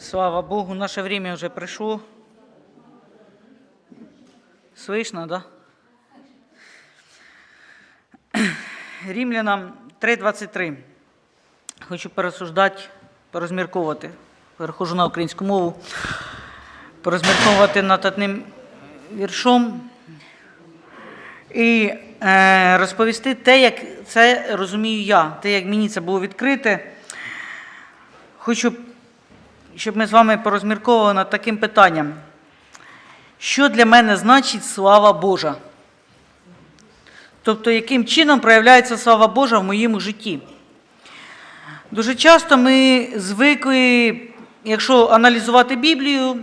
Слава Богу, наше время уже пришло. Слышно, да? Римлянам 3.23. Хочу пересуждати, порозмірковувати. Перехожу на українську мову. Порозмірковувати над одним віршом і е, розповісти те, як це розумію я, те, як мені це було відкрите. Хочу, щоб ми з вами порозмірковували над таким питанням. Що для мене значить слава Божа? Тобто, яким чином проявляється слава Божа в моєму житті? Дуже часто ми звикли, якщо аналізувати Біблію,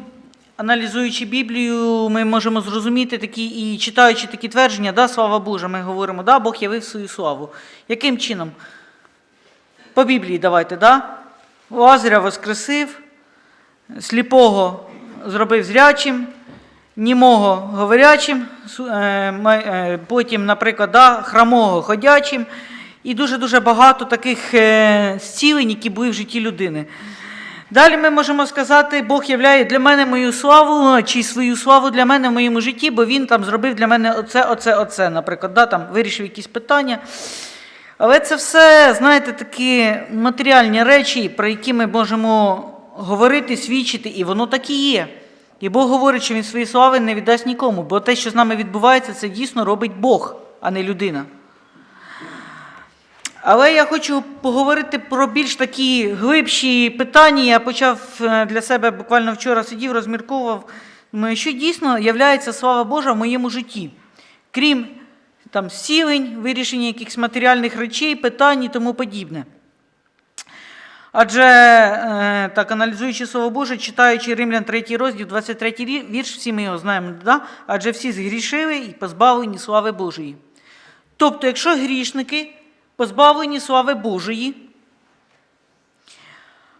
аналізуючи Біблію, ми можемо зрозуміти такі і читаючи такі твердження, да, слава Божа, ми говоримо, да, Бог явив свою славу. Яким чином? По Біблії давайте, да? Лазаря воскресив, сліпого зробив зрячим, німого говорячим, е, е, потім, наприклад, да, хромого ходячим, і дуже-дуже багато таких е, зцілень, які були в житті людини. Далі ми можемо сказати, Бог являє для мене мою славу, чи свою славу для мене в моєму житті, бо Він там зробив для мене оце, оце, оце, наприклад, да, там вирішив якісь питання. Але це все, знаєте, такі матеріальні речі, про які ми можемо говорити, свідчити, і воно так і є. І Бог говорить, що Він свої слави не віддасть нікому, бо те, що з нами відбувається, це дійсно робить Бог, а не людина. Але я хочу поговорити про більш такі глибші питання. Я почав е, для себе буквально вчора сидів, розмірковував, що дійсно являється слава Божа в моєму житті. Крім там сілень, вирішення якихось матеріальних речей, питань і тому подібне. Адже, е, так, аналізуючи Слово Боже, читаючи Римлян 3 розділ, 23 вірш, всі ми його знаємо, да? адже всі згрішили і позбавлені слави Божої. Тобто, якщо грішники позбавлені слави Божої,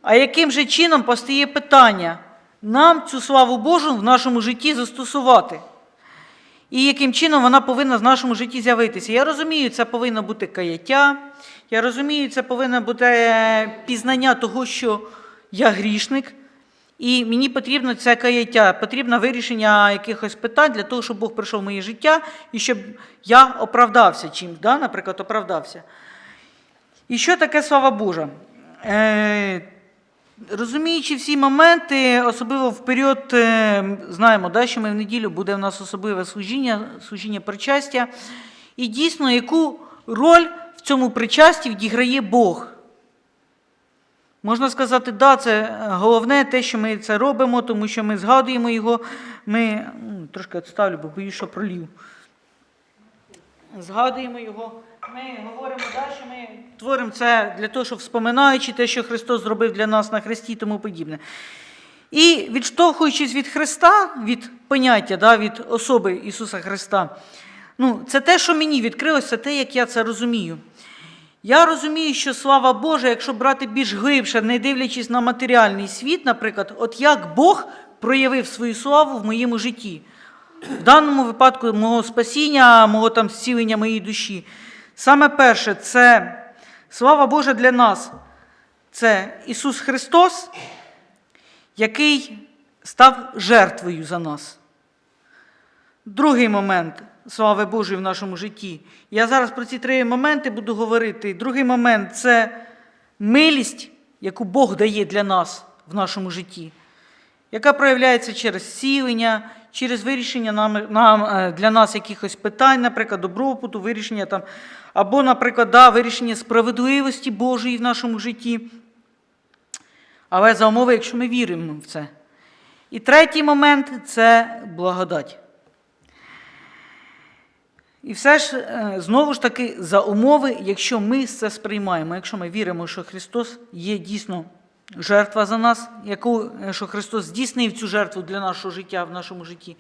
а яким же чином постає питання нам цю славу Божу в нашому житті застосувати? І яким чином вона повинна в нашому житті з'явитися? Я розумію, це повинно бути каяття, я розумію, це повинно бути е, пізнання того, що я грішник, і мені потрібно це каяття, потрібно вирішення якихось питань для того, щоб Бог прийшов в моє життя і щоб я оправдався чим, да? наприклад, оправдався. І що таке слава Божа? Е, розуміючи всі моменти, особливо в період, е, знаємо, да, що ми в неділю буде в нас особливе служіння, служіння причастя. І дійсно, яку роль цьому причасті відіграє Бог? Можна сказати, да, це головне те, що ми це робимо, тому що ми згадуємо його. Ми трошки відставлю, бо боюсь, що пролів. Згадуємо його. Ми говоримо, да, що ми творимо це для того, щоб вспоминаючи те, що Христос зробив для нас на Христі і тому подібне. І відштовхуючись від Христа, від поняття, да, від особи Ісуса Христа, ну, це те, що мені відкрилося, це те, як я це розумію. Я розумію, що слава Божа, якщо брати більш глибше, не дивлячись на матеріальний світ, наприклад, от як Бог проявив свою славу в моєму житті. В даному випадку мого спасіння, мого там зцілення моєї душі. Саме перше, це слава Божа для нас. Це Ісус Христос, який став жертвою за нас. Другий момент слави Божої в нашому житті. Я зараз про ці три моменти буду говорити. Другий момент це милість, яку Бог дає для нас в нашому житті, яка проявляється через зцілення, через вирішення нам, нам, е, для нас якихось питань, наприклад, добробуту, вирішення там, або, наприклад, да, вирішення справедливості Божої в нашому житті. Але за умови, якщо ми віримо в це. І третій момент це благодать. І все ж, е, знову ж таки, за умови, якщо ми це сприймаємо, якщо ми віримо, що Христос є дійсно жертва за нас, яку, е, що Христос здійснив цю жертву для нашого життя в нашому житті.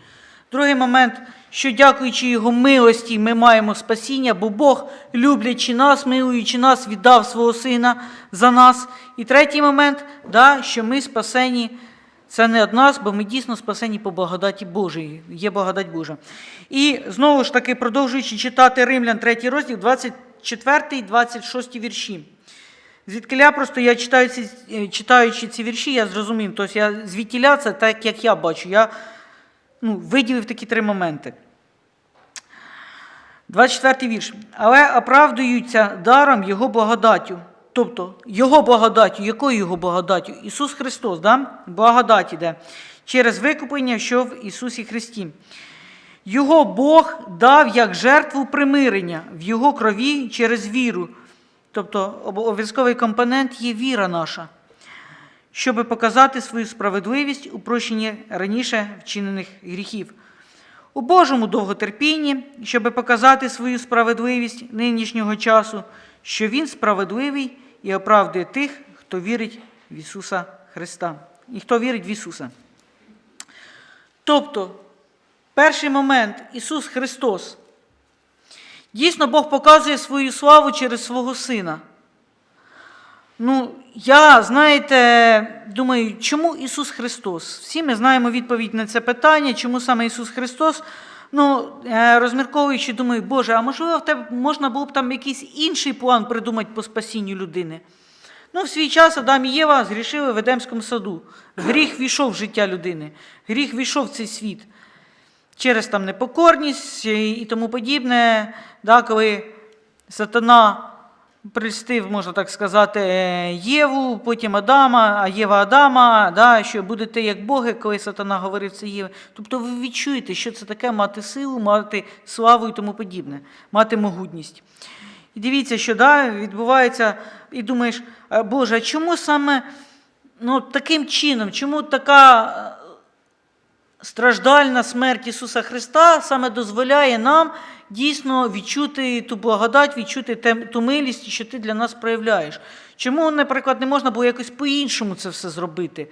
Другий момент, що дякуючи Його милості, ми маємо спасіння, бо Бог, люблячи нас, милуючи нас, віддав свого Сина за нас. І третій момент, да, що ми спасені це не від нас, бо ми дійсно спасені по благодаті Божої. Є благодать Божа. І знову ж таки, продовжуючи читати Римлян 3 розділ, 24 26 вірші. Звідкиля просто я читаю ці, е, читаючи ці вірші, я зрозумів. Тобто я звідтіля це так, як я бачу. Я ну, виділив такі три моменти. 24 вірш. Але оправдуються даром Його благодаттю. Тобто Його благодаттю, якою Його благодаттю? Ісус Христос, да? благодать іде через викуплення, що в Ісусі Христі. Його Бог дав як жертву примирення в Його крові через віру. Тобто обов'язковий компонент є віра наша, щоб показати свою справедливість у прощенні раніше вчинених гріхів. У Божому довготерпінні, щоб показати свою справедливість нинішнього часу, що Він справедливий і оправдує тих, хто вірить в Ісуса Христа. І хто вірить в Ісуса. Тобто, перший момент Ісус Христос. Дійсно, Бог показує свою славу через свого Сина. Ну, я, знаєте, думаю, чому Ісус Христос? Всі ми знаємо відповідь на це питання, чому саме Ісус Христос. Ну, е, розмірковуючи, думаю, Боже, а можливо, тебе можна було б там якийсь інший план придумати по спасінню людини. Ну, в свій час Адам і Єва зрішили в Едемському саду. Гріх війшов в життя людини, гріх війшов в цей світ через там непокорність і тому подібне, да, коли сатана прельстив, можна так сказати, е, Єву, потім Адама, а Єва Адама, да, що будете як Боги, коли сатана говорив це Єві. Тобто ви відчуєте, що це таке мати силу, мати славу і тому подібне, мати могутність. І дивіться, що да, відбувається, і думаєш, Боже, а чому саме ну, таким чином, чому така страждальна смерть Ісуса Христа саме дозволяє нам дійсно відчути ту благодать, відчути ту милість, що ти для нас проявляєш. Чому, наприклад, не можна було якось по-іншому це все зробити?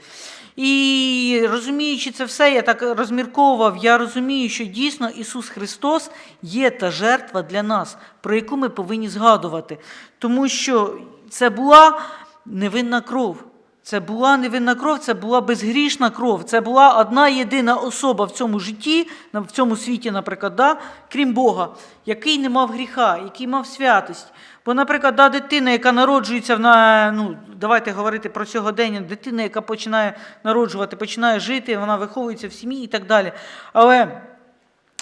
І розуміючи це все, я так розмірковував, я розумію, що дійсно Ісус Христос є та жертва для нас, про яку ми повинні згадувати. Тому що це була невинна кров. Це була невинна кров, це була безгрішна кров. Це була одна єдина особа в цьому житті, в цьому світі, наприклад, да, крім Бога, який не мав гріха, який мав святость. Бо, наприклад, да, дитина, яка народжується на, ну, давайте говорити про сьогодення, дитина, яка починає народжувати, починає жити, вона виховується в сім'ї і так далі. Але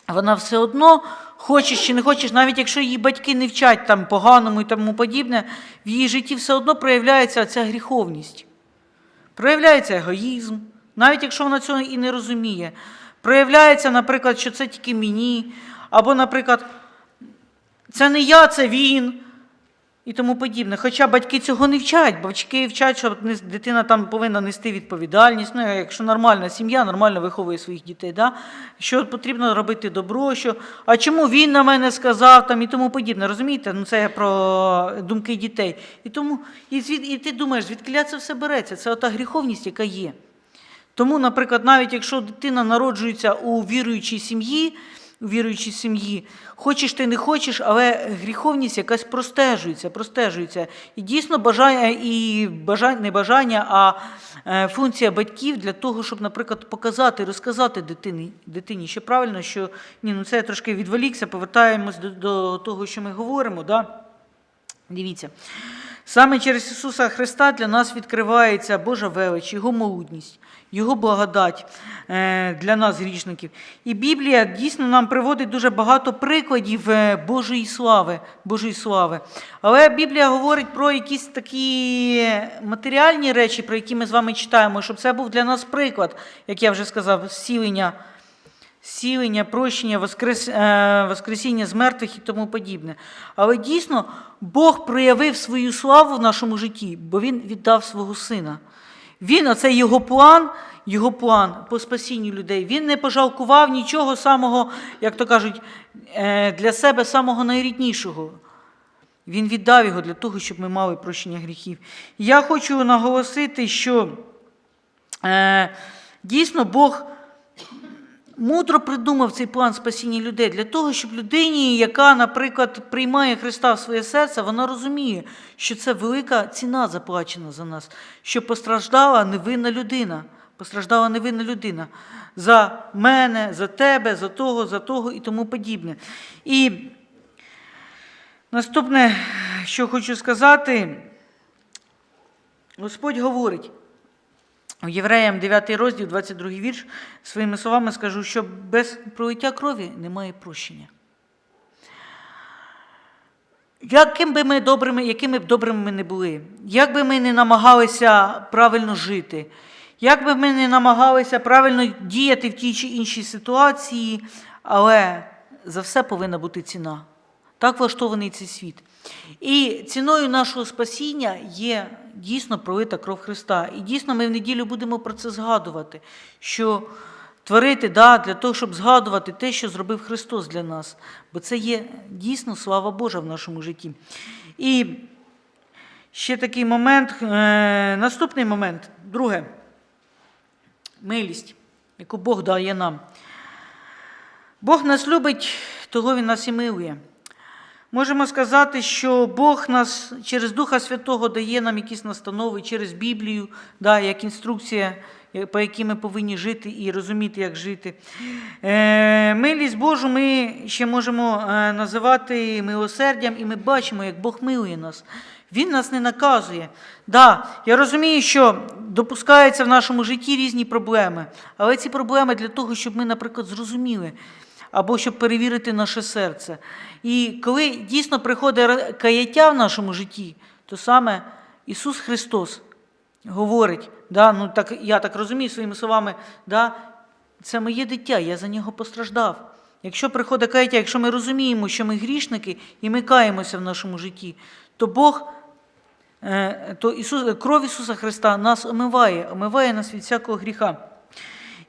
вона все одно, хочеш чи не хочеш, навіть якщо її батьки не вчать там поганому і тому подібне, в її житті все одно проявляється ця гріховність. Проявляється егоїзм, навіть якщо вона цього і не розуміє. Проявляється, наприклад, що це тільки мені, або, наприклад, це не я, це він. І тому подібне. Хоча батьки цього не вчать, батьки вчать, що дитина там повинна нести відповідальність. Ну, якщо нормальна сім'я, нормально виховує своїх дітей, да? що потрібно робити добро, що а чому він на мене сказав там, і тому подібне. Розумієте? Ну, це про думки дітей. І тому і, звід, і ти думаєш, звідки це все береться? Це ота гріховність, яка є. Тому, наприклад, навіть якщо дитина народжується у віруючій сім'ї, віруючій сім'ї, хочеш ти не хочеш, але гріховність якась простежується, простежується. І дійсно бажання, і бажання, не бажання, а е, функція батьків для того, щоб, наприклад, показати, розказати дитині, дитині, що правильно, що ні, ну це я трошки відволікся, повертаємось до, до того, що ми говоримо. Да? Дивіться. Саме через Ісуса Христа для нас відкривається Божа велич, Його могутність, Його благодать е, для нас, грішників. І Біблія дійсно нам приводить дуже багато прикладів е, Божої слави. Божої слави. Але Біблія говорить про якісь такі матеріальні речі, про які ми з вами читаємо, щоб це був для нас приклад, як я вже сказав, зцілення Сілення, прощення, воскрес, е, воскресіння з мертвих і тому подібне. Але дійсно Бог проявив свою славу в нашому житті, бо Він віддав свого сина. Він, оце його план, його план по спасінню людей. Він не пожалкував нічого самого, як то кажуть, е, для себе самого найріднішого. Він віддав його для того, щоб ми мали прощення гріхів. Я хочу наголосити, що е, дійсно Бог мудро придумав цей план спасіння людей для того, щоб людині, яка, наприклад, приймає Христа в своє серце, вона розуміє, що це велика ціна заплачена за нас, що постраждала невинна людина. Постраждала невинна людина за мене, за тебе, за того, за того і тому подібне. І наступне, що хочу сказати, Господь говорить Євреям 9 розділ, 22 вірш, своїми словами скажу, що без пролиття крові немає прощення. Яким би ми добрими, якими б добрими ми не були, як би ми не намагалися правильно жити, як би ми не намагалися правильно діяти в тій чи іншій ситуації, але за все повинна бути ціна. Так влаштований цей світ. І ціною нашого спасіння є дійсно пролита кров Христа. І дійсно ми в неділю будемо про це згадувати, що творити да, для того, щоб згадувати те, що зробив Христос для нас. Бо це є дійсно слава Божа в нашому житті. І ще такий момент, е, наступний момент, друге, милість, яку Бог дає нам. Бог нас любить, того Він нас і милує. Можемо сказати, що Бог нас через Духа Святого дає нам якісь настанови через Біблію, да, як інструкція, е, по якій ми повинні жити і розуміти, як жити. Е, милість Божу ми ще можемо е, називати милосердям, і ми бачимо, як Бог милує нас. Він нас не наказує. Да, я розумію, що допускаються в нашому житті різні проблеми, але ці проблеми для того, щоб ми, наприклад, зрозуміли або щоб перевірити наше серце. І коли дійсно приходить каяття в нашому житті, то саме Ісус Христос говорить, да, ну так, я так розумію своїми словами, да, це моє дитя, я за нього постраждав. Якщо приходить каяття, якщо ми розуміємо, що ми грішники і ми каємося в нашому житті, то Бог Е, то Ісус, кров Ісуса Христа нас омиває, омиває нас від всякого гріха.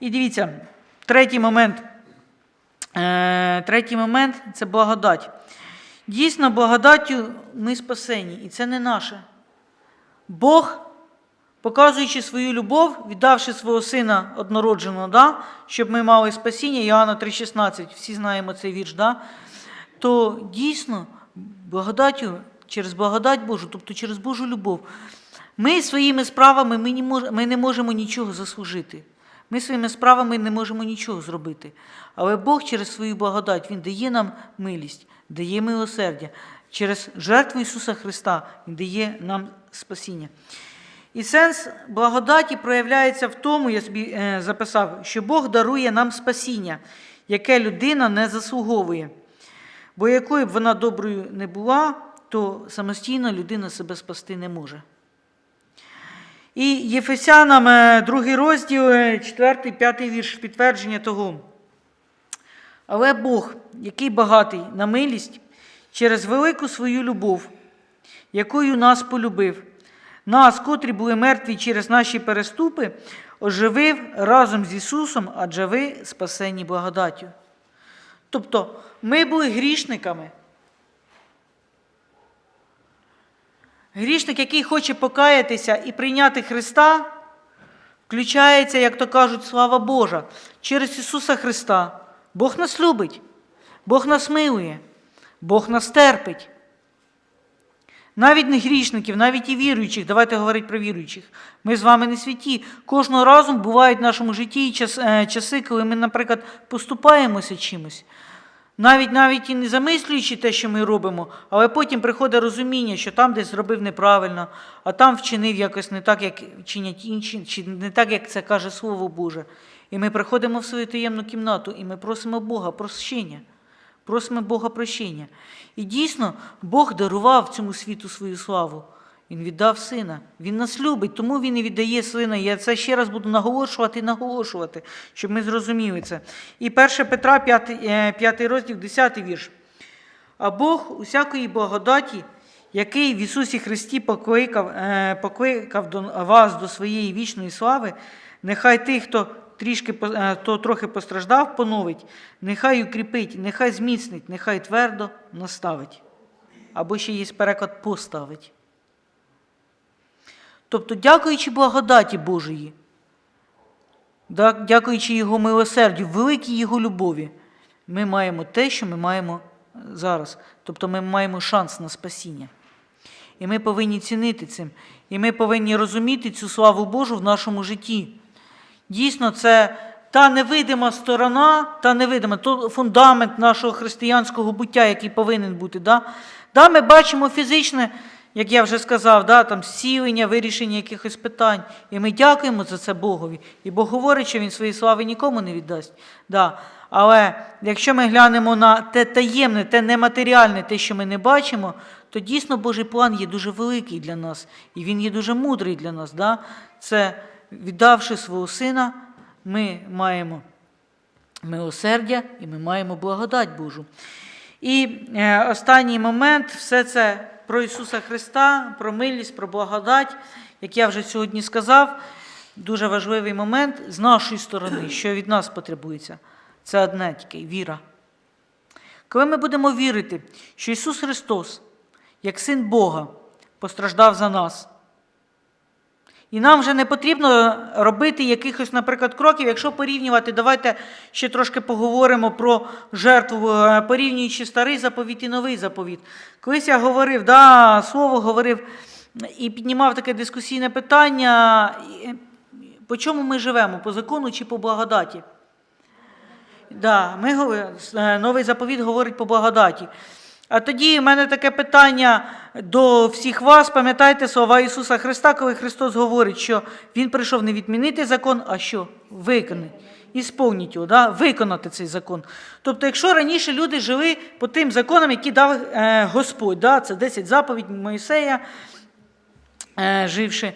І дивіться, третій момент. Е, Третій момент це благодать. Дійсно, благодаттю ми спасені, і це не наше. Бог, показуючи свою любов, віддавши свого сина однородженого, да, щоб ми мали спасіння, Іоанна 3,16, всі знаємо цей вірш, да, то дійсно благодаттю, через благодать Божу, тобто через Божу любов, ми своїми справами ми не, можемо нічого заслужити. Ми своїми справами не можемо нічого зробити. Але Бог через свою благодать Він дає нам милість, дає милосердя. Через жертву Ісуса Христа Він дає нам спасіння. І сенс благодаті проявляється в тому, я собі е, записав, що Бог дарує нам спасіння, яке людина не заслуговує. Бо якою б вона доброю не була, то самостійно людина себе спасти не може. І Єфесянам, е, другий розділ, е, четвертий, п'ятий вірш підтвердження того. Але Бог, який багатий на милість, через велику свою любов, якою нас полюбив, нас, котрі були мертві через наші переступи, оживив разом з Ісусом, адже ви спасені благодаттю. Тобто ми були грішниками. Грішник, який хоче покаятися і прийняти Христа, включається, як то кажуть, слава Божа, через Ісуса Христа. Бог нас любить, Бог нас милує, Бог нас терпить. Навіть не грішників, навіть і віруючих, давайте говорити про віруючих. Ми з вами не святі. Кожного разу бувають в нашому житті е, часи, коли ми, наприклад, поступаємося чимось. Навіть навіть і не замислюючи те, що ми робимо, але потім приходить розуміння, що там десь зробив неправильно, а там вчинив якось не так, як чинять інші, чи не так, як це каже Слово Боже. І ми приходимо в свою таємну кімнату, і ми просимо Бога прощення. Просимо Бога прощення. І дійсно, Бог дарував цьому світу свою славу. Він віддав сина. Він нас любить, тому він і віддає сина. Я це ще раз буду наголошувати і наголошувати, щоб ми зрозуміли це. І 1 Петра, 5, 5 розділ, 10 вірш. А Бог усякої благодаті, який в Ісусі Христі покликав, е, покликав до вас до своєї вічної слави, нехай тих, хто трішки е, хто трохи постраждав, поновить, нехай укріпить, нехай зміцнить, нехай твердо наставить. Або ще є переклад поставить. Тобто, дякуючи благодаті Божої, дякуючи Його милосердю, великій Його любові, ми маємо те, що ми маємо зараз. Тобто ми маємо шанс на спасіння. І ми повинні цінити цим. І ми повинні розуміти цю славу Божу в нашому житті. Дійсно, це та невидима сторона, та невидима, то фундамент нашого християнського буття, який повинен бути. Да? Да, ми бачимо фізичне, як я вже сказав, да, там зцілення, вирішення якихось питань. І ми дякуємо за це Богові. І Бог говорить, що Він своєї слави нікому не віддасть. Да. Але якщо ми глянемо на те таємне, те нематеріальне, те, що ми не бачимо, то дійсно Божий план є дуже великий для нас, і він є дуже мудрий для нас. Да? Це віддавши свого сина, ми маємо милосердя і ми маємо благодать Божу. І е, останній момент все це про Ісуса Христа, про милість, про благодать, як я вже сьогодні сказав, дуже важливий момент з нашої сторони, що від нас потребується. Це одне тільки віра. Коли ми будемо вірити, що Ісус Христос, як Син Бога, постраждав за нас, і нам вже не потрібно робити якихось, наприклад, кроків. Якщо порівнювати, давайте ще трошки поговоримо про жертву, е, порівнюючи старий заповіт і новий заповіт. Колись я говорив, да, слово говорив і піднімав таке дискусійне питання, по чому ми живемо, по закону чи по благодаті? Да, ми, е, новий заповіт говорить по благодаті. А тоді в мене таке питання до всіх вас. Пам'ятаєте слова Ісуса Христа, коли Христос говорить, що Він прийшов не відмінити закон, а що? Виконати. Ісповніть його, да? виконати цей закон. Тобто, якщо раніше люди жили по тим законам, які дав е, Господь, да? це 10 заповідь Моїсея, е, живши,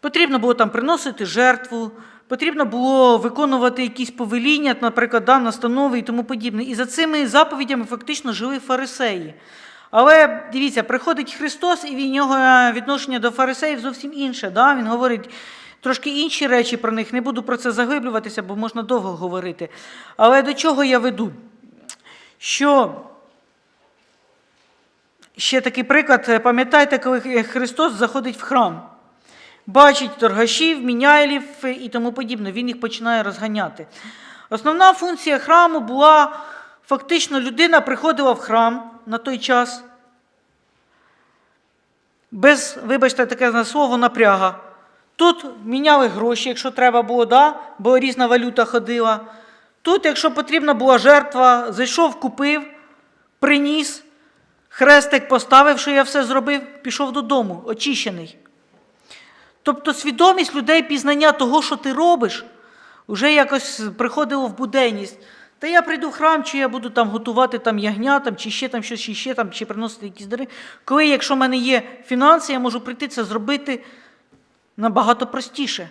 потрібно було там приносити жертву, потрібно було виконувати якісь повеління, наприклад, да, настанови і тому подібне. І за цими заповідями фактично жили фарисеї. Але дивіться, приходить Христос, і в нього е, відношення до фарисеїв зовсім інше. Да? Він говорить трошки інші речі про них. Не буду про це заглиблюватися, бо можна довго говорити. Але до чого я веду? Що ще такий приклад, пам'ятаєте, коли Христос заходить в храм, бачить торгашів, міняйлів е, і тому подібне, він їх починає розганяти. Основна функція храму була фактично людина приходила в храм на той час, без, вибачте, таке слово напряга. Тут міняли гроші, якщо треба було, да? бо різна валюта ходила. Тут, якщо потрібна була жертва, зайшов, купив, приніс, хрестик поставив, що я все зробив, пішов додому, очищений. Тобто свідомість людей пізнання того, що ти робиш, вже якось приходило в буденність. Та я прийду в храм, чи я буду там готувати там ягня, там, чи ще там щось, чи ще там, чи приносити якісь дари. Коли, якщо в мене є фінанси, я можу прийти це зробити набагато простіше.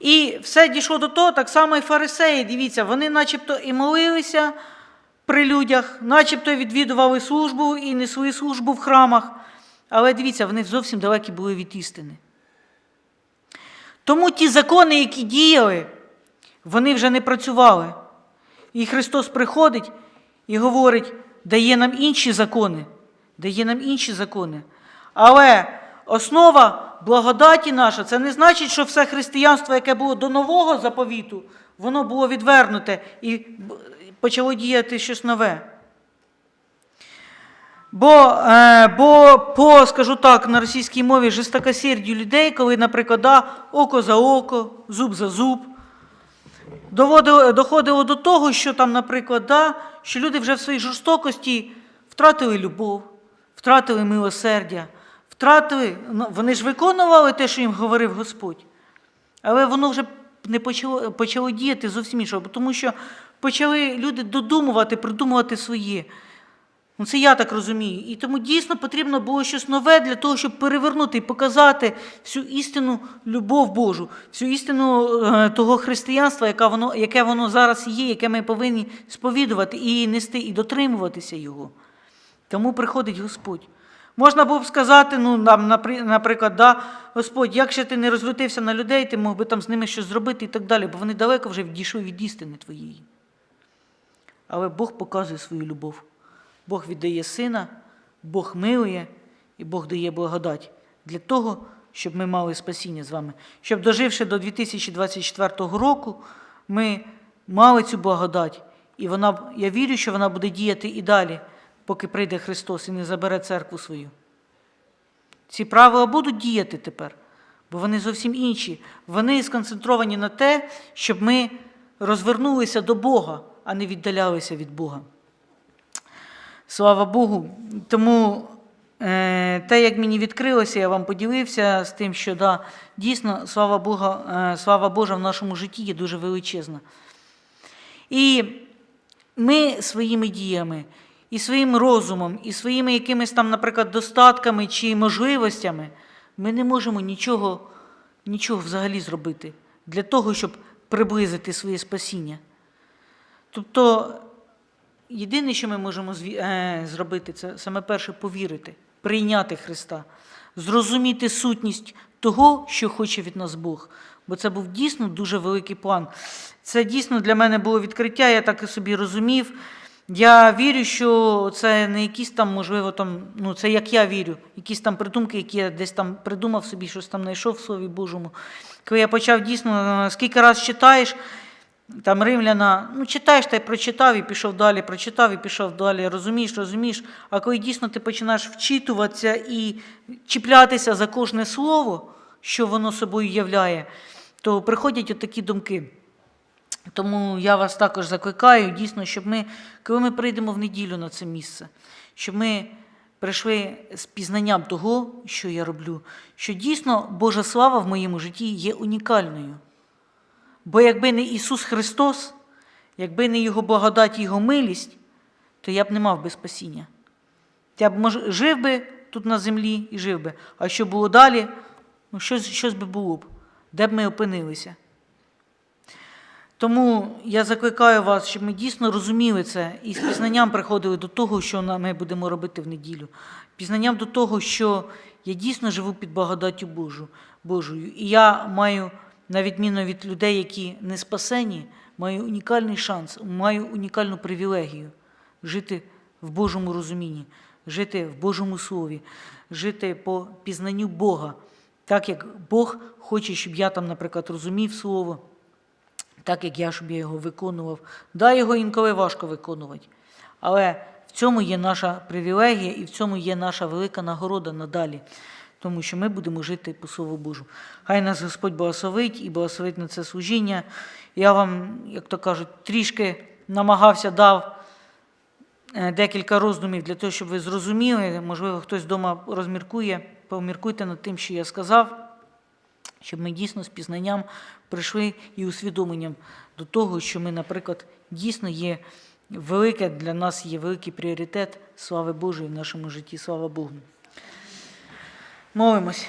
І все дійшло до того, так само і фарисеї, дивіться, вони начебто і молилися при людях, начебто відвідували службу і несли службу в храмах. Але дивіться, вони зовсім далекі були від істини. Тому ті закони, які діяли, вони вже не працювали. І Христос приходить і говорить, дає нам інші закони, дає нам інші закони. Але основа благодаті наша, це не значить, що все християнство, яке було до нового заповіту, воно було відвернуте і почало діяти щось нове. Бо, е, бо по, скажу так, на російській мові жестокосердю людей, коли, наприклад, да, око за око, зуб за зуб, доходило до того, що там, наприклад, да, що люди вже в своїй жорстокості втратили любов, втратили милосердя, втратили, ну, вони ж виконували те, що їм говорив Господь. Але воно вже не почало, почало діяти зовсім іншого, тому що почали люди додумувати, придумувати своє. Ну, це я так розумію. І тому дійсно потрібно було щось нове для того, щоб перевернути і показати всю істинну любов Божу, всю істину е, того християнства, яке воно, яке воно зараз є, яке ми повинні сповідувати і нести, і дотримуватися його. Тому приходить Господь. Можна було б сказати, ну, наприклад, да, Господь, як ще ти не розлютився на людей, ти мог би там з ними щось зробити і так далі, бо вони далеко вже відійшли від істини твоєї. Але Бог показує свою любов. Бог віддає сина, Бог милує і Бог дає благодать для того, щоб ми мали спасіння з вами. Щоб, доживши до 2024 року, ми мали цю благодать. І вона, я вірю, що вона буде діяти і далі, поки прийде Христос і не забере церкву свою. Ці правила будуть діяти тепер, бо вони зовсім інші. Вони сконцентровані на те, щоб ми розвернулися до Бога, а не віддалялися від Бога. Слава Богу. Тому е, те, як мені відкрилося, я вам поділився з тим, що да, дійсно слава Бога, е, слава Божа в нашому житті є дуже величезна. І ми своїми діями, і своїм розумом, і своїми якимись там, наприклад, достатками чи можливостями, ми не можемо нічого, нічого взагалі зробити для того, щоб приблизити своє спасіння. Тобто, єдине, що ми можемо е, зробити, це саме перше повірити, прийняти Христа, зрозуміти сутність того, що хоче від нас Бог. Бо це був дійсно дуже великий план. Це дійсно для мене було відкриття, я так і собі розумів. Я вірю, що це не якісь там, можливо, там, ну це як я вірю, якісь там придумки, які я десь там придумав собі, щось там знайшов в Слові Божому. Коли я почав дійсно, е, скільки раз читаєш, там римляна, ну читаєш та й прочитав і пішов далі, прочитав і пішов далі, розумієш, розумієш. А коли дійсно ти починаєш вчитуватися і чіплятися за кожне слово, що воно собою являє, то приходять отакі думки. Тому я вас також закликаю, дійсно, щоб ми, коли ми прийдемо в неділю на це місце, щоб ми прийшли з пізнанням того, що я роблю, що дійсно Божа слава в моєму житті є унікальною. Бо якби не Ісус Христос, якби не Його благодать Його милість, то я б не мав би спасіння. Я б мож, жив би тут на землі і жив би. А що було далі, ну щось, щось би було б, де б ми опинилися. Тому я закликаю вас, щоб ми дійсно розуміли це і з пізнанням приходили до того, що ми будемо робити в неділю. Пізнанням до того, що я дійсно живу під благодаттю Божою. І я маю, на відміну від людей, які не спасені, маю унікальний шанс, маю унікальну привілегію жити в Божому розумінні, жити в Божому Слові, жити по пізнанню Бога, так як Бог хоче, щоб я там, наприклад, розумів Слово так як я, щоб я його виконував. Да, його інколи важко виконувати. Але в цьому є наша привілегія і в цьому є наша велика нагорода надалі. Тому що ми будемо жити по Слову Божу. Хай нас Господь благословить і благословить на це служіння. Я вам, як то кажуть, трішки намагався дав е, декілька роздумів для того, щоб ви зрозуміли. Можливо, хтось вдома розміркує, поміркуйте над тим, що я сказав щоб ми дійсно з пізнанням прийшли і усвідомленням до того, що ми, наприклад, дійсно є велике для нас є великий пріоритет слави Божої в нашому житті. Слава Богу. Молимось.